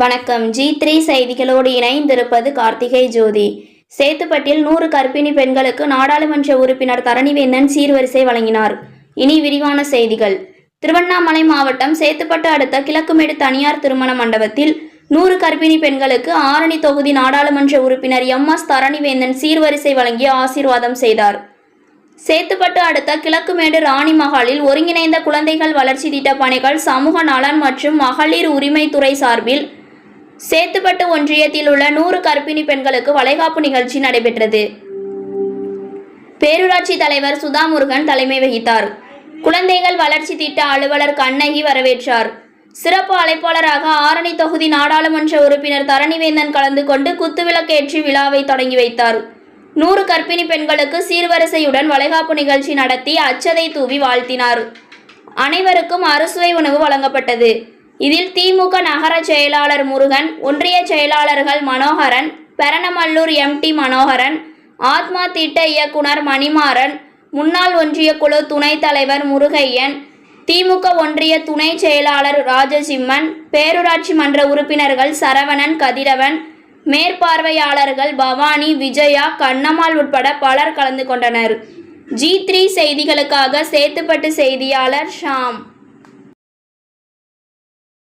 வணக்கம். G three செய்திகளோடு இணைந்திருப்பது கார்த்திகை ஜோதி. சேத்துப்பட்டில் நூறு கர்ப்பிணி பெண்களுக்கு நாடாளுமன்ற உறுப்பினர் தரணிவேந்தன் சீர்வரிசை வழங்கினார். இனி விரிவான செய்திகள். திருவண்ணாமலை மாவட்டம் சேத்துப்பட்டு அடுத்த கிழக்குமேடு தனியார் திருமண மண்டபத்தில் நூறு கர்ப்பிணி பெண்களுக்கு ஆரணி தொகுதி நாடாளுமன்ற உறுப்பினர் எம் எஸ் தரணிவேந்தன் சீர்வரிசை வழங்கி ஆசீர்வாதம் செய்தார். சேத்துப்பட்டு அடுத்த கிழக்குமேடு ராணி மகாலில் ஒருங்கிணைந்த குழந்தைகள் வளர்ச்சி திட்ட பணிகள் சமூக நலன் மற்றும் மகளிர் உரிமைத்துறை சார்பில் சேத்துப்பட்டு ஒன்றியத்தில் உள்ள நூறு கர்ப்பிணி பெண்களுக்கு வளைகாப்பு நிகழ்ச்சி நடைபெற்றது. பேரூராட்சி தலைவர் சுதா முருகன் தலைமை வகித்தார். குழந்தைகள் வளர்ச்சி திட்ட அலுவலர் கண்ணகி வரவேற்றார். சிறப்பு அழைப்பாளராக ஆரணி தொகுதி நாடாளுமன்ற உறுப்பினர் தரணிவேந்தன் கலந்து கொண்டு குத்துவிளக்கேற்றி விழாவை தொடங்கி வைத்தார். நூறு கர்ப்பிணி பெண்களுக்கு சீர்வரிசையுடன் வளைகாப்பு நிகழ்ச்சி நடத்தி அச்சதை தூவி வாழ்த்தினார். அனைவருக்கும் அறுசுவை உணவு வழங்கப்பட்டது. இதில் திமுக நகர செயலாளர் முருகன் ஒன்றிய செயலாளர்கள் மனோகரன் பெரணமல்லூர் எம்டி மனோகரன் ஆத்மா திட்ட இயக்குனர் மணிமாறன் முன்னாள் ஒன்றிய குழு துணைத் தலைவர் முருகையன் திமுக ஒன்றிய துணை செயலாளர் ராஜசிம்மன் பேரூராட்சி மன்ற உறுப்பினர்கள் சரவணன் கதிரவன் மேற்பார்வையாளர்கள் பவானி விஜயா கண்ணம்மாள் உட்பட பலர் கலந்து கொண்டனர். ஜி த்ரீ செய்திகளுக்காக சேத்துப்பட்டு செய்தியாளர் ஷாம்.